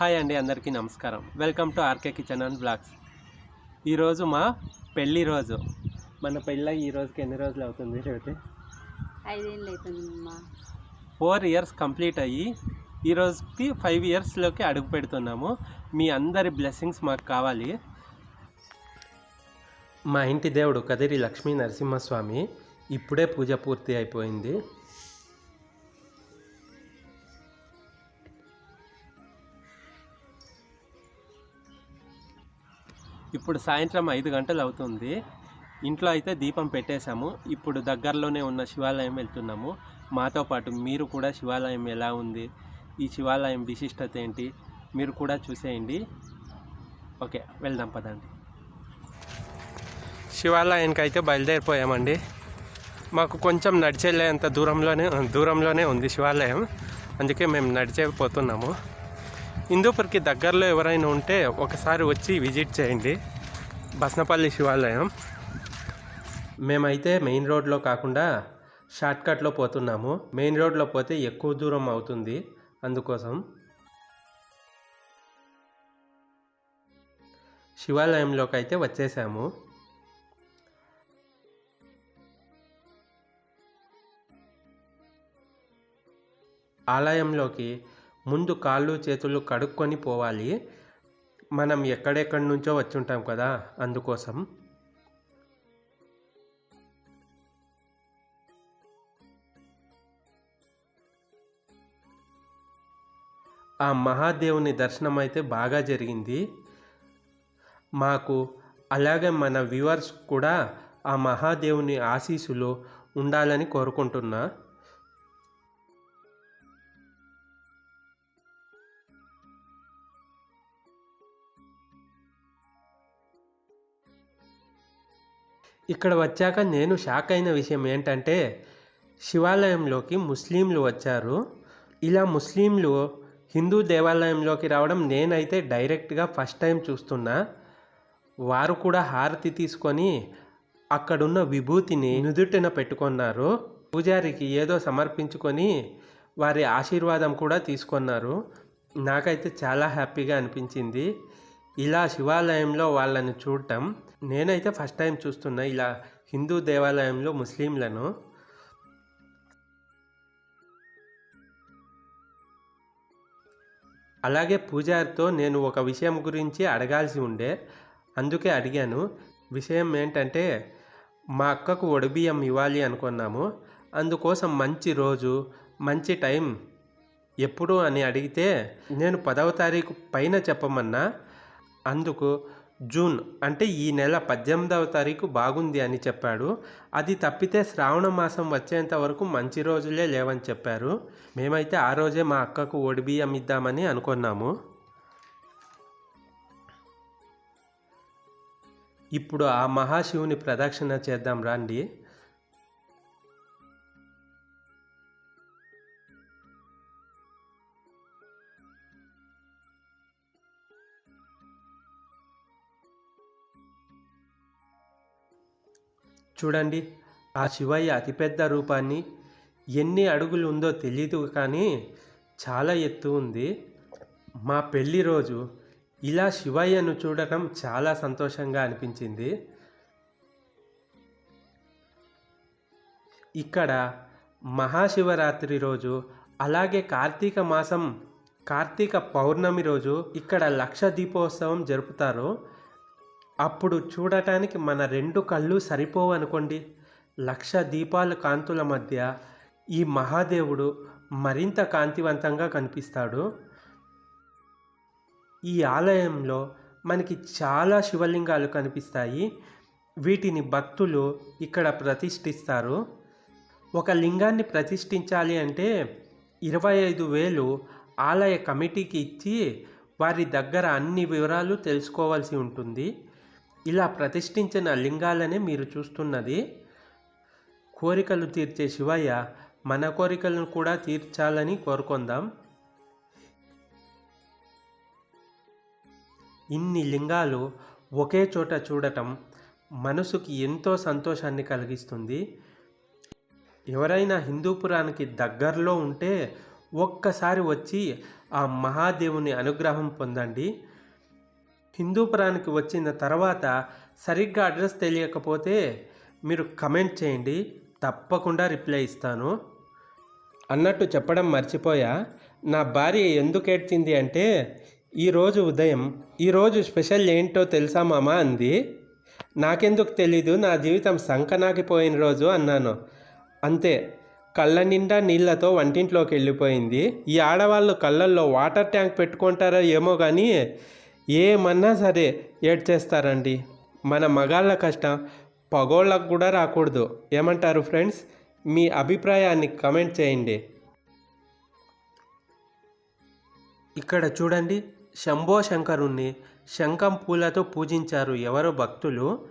Hi అండి అందరికీ నమస్కారం. Welcome to RK kitchen and blogs. ఈరోజు మా పెళ్ళి రోజు. మన పెళ్ళి ఈ రోజుకి ఎన్ని రోజులు అవుతుంది రేవతి ఐదేళ్ళు అవుతుంది అమ్మా. ఫోర్ ఇయర్స్ కంప్లీట్ అయ్యి ఈ రోజుకి ఫైవ్ ఇయర్స్లోకి అడుగు పెడుతున్నాము. మీ అందరి బ్లెస్సింగ్స్ మాకు కావాలి. మా ఇంటి దేవుడు కదిరి లక్ష్మీ నరసింహస్వామి ఇప్పుడే పూజ పూర్తి అయిపోయింది. ఇప్పుడు సాయంత్రం ఐదు గంటలు అవుతుంది. ఇంట్లో అయితే దీపం పెట్టేశాము. ఇప్పుడు దగ్గరలోనే ఉన్న శివాలయం వెళ్తున్నాము. మాతో పాటు మీరు కూడా శివాలయం ఎలా ఉంది? ఈ శివాలయం విశిష్టత ఏంటి? మీరు కూడా చూసేయండి. ఓకే వెళ్దాం పదండి. శివాలయానికి అయితే బయలుదేరిపోయామండి. మాకు కొంచెం నడిచెళ్ళేంత దూరంలోనే దూరంలోనే ఉంది శివాలయం. అందుకే మేము నడిచే పోతున్నాము. హిందూపూర్కి దగ్గరలో ఎవరైనా ఉంటే ఒకసారి వచ్చి విజిట్ చేయండి. బస్నపల్లి శివాలయం. మేమైతే మెయిన్ రోడ్లో కాకుండా షార్ట్కట్లో పోతున్నాము. మెయిన్ రోడ్లో పోతే ఎక్కువ దూరం అవుతుంది అందుకోసం. శివాలయంలోకి అయితే వచ్చేసాము. ఆలయంలోకి ముందు కాళ్ళు చేతులు కడుక్కొని పోవాలి. మనం ఎక్కడెక్కడి నుంచో వచ్చి ఉంటాం కదా అందుకోసం. ఆ మహాదేవుని దర్శనం అయితే బాగా జరిగింది. మాకు అలాగే మన వ్యూవర్స్ కూడా ఆ మహాదేవుని ఆశీస్సులు ఉండాలని కోరుకుంటున్నా. ఇక్కడ వచ్చాక నేను షాక్ అయిన విషయం ఏంటంటే శివాలయంలోకి ముస్లింలు వచ్చారు. ఇలా ముస్లింలు హిందూ దేవాలయంలోకి రావడం నేనైతే డైరెక్ట్గా ఫస్ట్ టైం చూస్తున్నా. వారు కూడా హారతి తీసుకొని అక్కడున్న విభూతిని నుదుటిన పెట్టుకున్నారు. పూజారికి ఏదో సమర్పించుకొని వారి ఆశీర్వాదం కూడా తీసుకున్నారు. నాకైతే చాలా హ్యాపీగా అనిపించింది. ఇలా శివాలయంలో వాళ్ళని చూడటం నేనైతే ఫస్ట్ టైం చూస్తున్నా ఇలా హిందూ దేవాలయంలో ముస్లింలను. అలాగే పూజారితో నేను ఒక విషయం గురించి అడగాల్సి ఉండే అందుకే అడిగాను. విషయం ఏంటంటే మా అక్కకు ఒడిబియ్యం ఇవ్వాలి అనుకున్నాము. అందుకోసం మంచి రోజు మంచి టైం ఎప్పుడు అని అడిగితే నేను పదవ తారీఖు పైన చెప్పమన్నా. అందుకు జూన్ అంటే ఈ నెల పద్దెనిమిదవ తారీఖు బాగుంది అని చెప్పాడు. అది తప్పితే శ్రావణ మాసం వచ్చేంత వరకు మంచి రోజులే లేవని చెప్పారు. మేమైతే ఆ రోజే మా అక్కకు ఒడిబియ్యం ఇద్దామని అనుకున్నాము. ఇప్పుడు ఆ మహాశివుని ప్రదక్షిణ చేద్దాం రండి. చూడండి ఆ శివయ్య అతిపెద్ద రూపాన్ని ఎన్ని అడుగులు ఉందో తెలీదు కానీ చాలా ఎత్తు ఉంది. మా పెళ్ళి రోజు ఇలా శివయ్యను చూడటం చాలా సంతోషంగా అనిపించింది. ఇక్కడ మహాశివరాత్రి రోజు అలాగే కార్తీక మాసం కార్తీక పౌర్ణమి రోజు ఇక్కడ లక్ష దీపోత్సవం జరుపుతారు. అప్పుడు చూడటానికి మన రెండు కళ్ళు సరిపోవనుకోండి. లక్ష దీపాల కాంతుల మధ్య ఈ మహాదేవుడు మరింత కాంతివంతంగా కనిపిస్తాడు. ఈ ఆలయంలో మనకి చాలా శివలింగాలు కనిపిస్తాయి. వీటిని భక్తులు ఇక్కడ ప్రతిష్ఠిస్తారు. ఒక లింగాన్ని ప్రతిష్ఠించాలి అంటే ఇరవై ఐదు వేలు ఆలయ కమిటీకి ఇచ్చి వారి దగ్గర అన్ని వివరాలు తెలుసుకోవాల్సి ఉంటుంది. ఇలా ప్రతిష్ఠించిన లింగాలనే మీరు చూస్తున్నది. కోరికలు తీర్చే శివయ్య మన కోరికలను కూడా తీర్చాలని కోరుకుందాం. ఇన్ని లింగాలు ఒకే చోట చూడటం మనసుకి ఎంతో సంతోషాన్ని కలిగిస్తుంది. ఎవరైనా హిందూపురానికి దగ్గరలో ఉంటే ఒక్కసారి వచ్చి ఆ మహాదేవుని అనుగ్రహం పొందండి. హిందూపురానికి వచ్చిన తర్వాత సరిగ్గా అడ్రస్ తెలియకపోతే మీరు కమెంట్ చేయండి తప్పకుండా రిప్లై ఇస్తాను. అన్నట్టు చెప్పడం మర్చిపోయా. నా భార్య ఎందుకు ఏడ్చింది అంటే ఈరోజు ఉదయం ఈరోజు స్పెషల్ ఏంటో తెలుసా మామ అంది. నాకెందుకు తెలీదు నా జీవితం సంకనాకిపోయిన రోజు అన్నాను. అంతే కళ్ళ నిండా నీళ్ళతో వంటింట్లోకి వెళ్ళిపోయింది. ఈ ఆడవాళ్ళు కళ్ళల్లో వాటర్ ట్యాంక్ పెట్టుకుంటారో ఏమో కానీ ఏమన్నా సరే ఏడ్చేస్తారండి. మన మగాళ్ళ కష్టం పగోళ్ళకు కూడా రాకూడదు. ఏమంటారు ఫ్రెండ్స్? మీ అభిప్రాయాన్ని కమెంట్ చేయండి. ఇక్కడ చూడండి శంభో శంకరుణ్ణి శంఖం పూలతో పూజించారు ఎవరో భక్తులు.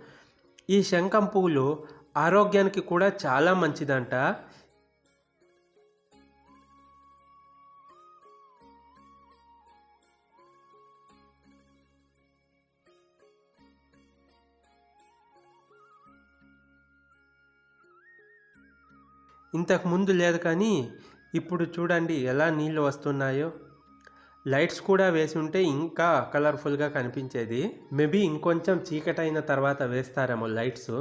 ఈ శంఖం పూలు ఆరోగ్యానికి కూడా చాలా మంచిదంట. ఇంతకు ముందు లేదు కానీ ఇప్పుడు చూడండి ఎలా నీళ్ళు వస్తున్నాయో. లైట్స్ కూడా వేసి ఉంటే ఇంకా కలర్ఫుల్గా కనిపించేది. మేబీ ఇంకొంచెం చీకటైన తర్వాత వేస్తారేమో లైట్స్.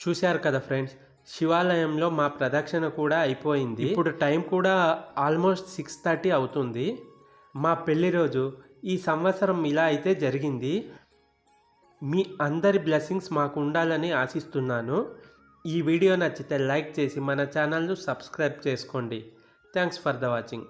చూశారు కదా ఫ్రెండ్స్ శివాలయంలో మా ప్రదక్షిణ కూడా అయిపోయింది. ఇప్పుడు టైం కూడా ఆల్మోస్ట్ సిక్స్ థర్టీ అవుతుంది. మా పెళ్ళి రోజు ఈ సంవత్సరం ఇలా అయితే జరిగింది. మీ అందరి బ్లెస్సింగ్స్ మాకు ఉండాలని ఆశిస్తున్నాను. ఈ వీడియో నచ్చితే లైక్ చేసి మన ఛానల్ను సబ్స్క్రైబ్ చేసుకోండి. Thanks for the watching.